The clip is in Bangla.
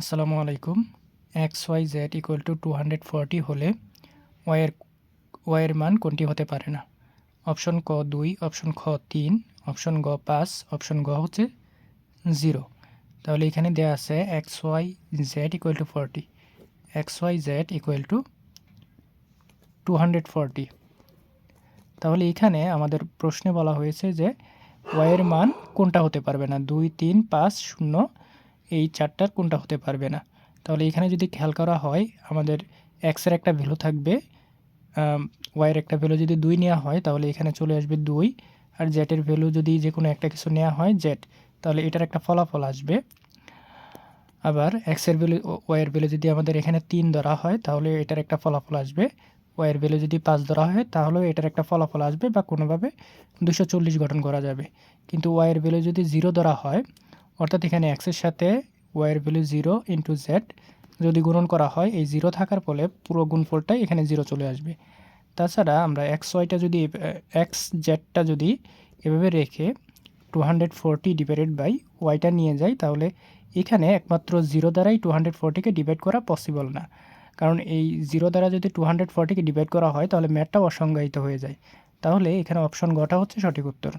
আসসালামু আলাইকুম। X Y Z equal to two hundred forty হলে ওয়াইয়ের ওয়াইয়ের মান কোনটি হতে পারে না? অপশন ক দুই, অপশন খ তিন, অপশন গ পাঁচ, অপশন গ হচ্ছে জিরো। তাহলে এখানে দেওয়া আছে X Y Z equal to forty X Y Z equal to two hundred forty তাহলে এখানে আমাদের প্রশ্নে বলা হয়েছে যে ওয়াইয়ের মান কোনটা হতে পারবে না? দুই, তিন, পাঁচ, শূন্য এই চারটার কোনটা হতে পারবে না। তাহলে এখানে যদি খেয়াল করা হয়, আমাদের এক্সের একটা ভ্যালু থাকবে ওয়াইয়ের একটা ভ্যালু যদি দুই নেওয়া হয়, তাহলে এখানে চলে আসবে দুই। আর জেটের ভ্যালু যদি যে কোনো একটা কিছু নেওয়া হয় জেট তাহলে এটার একটা ফলাফল আসবে। আবার এক্সের ভ্যালু ওয়াইয়ের ভ্যালু যদি আমাদের এখানে তিন ধরা হয়, তাহলে এটার একটা ফলাফল আসবে। ওয়াইয়ের ভ্যালু যদি পাঁচ ধরা হয় তাহলেও এটার একটা ফলাফল আসবে বা কোনোভাবে দুশো চল্লিশ গঠন করা যাবে। কিন্তু ওয়াইয়ের ভ্যালু যদি জিরো ধরা হয় অর্থাৎ এখানে এক্সের সাথে ওয়াইয়ের ভ্যালু জিরো ইন্টু জেড যদি গুণন করা হয়, এই জিরো থাকার ফলে পুরো গুণফলটাই এখানে জিরো চলে আসবে। তাছাড়া আমরা এক্স ওয়াইটা যদি এক্স জেডটা যদি এভাবে রেখে two hundred forty divided by ওয়াইটা নিয়ে যাই, তাহলে এখানে একমাত্র জিরো দ্বারাই টু হান্ড্রেড ফোরটিকে ডিভাইড করা পসিবল না। কারণ এই জিরো দ্বারা যদি টু হান্ড্রেড ফোরটিকে ডিভাইড করা হয়, তাহলে ম্যাথটাও অসংজ্ঞায়িত হয়ে যায়। তাহলে এখানে অপশন গটা হচ্ছে সঠিক উত্তর।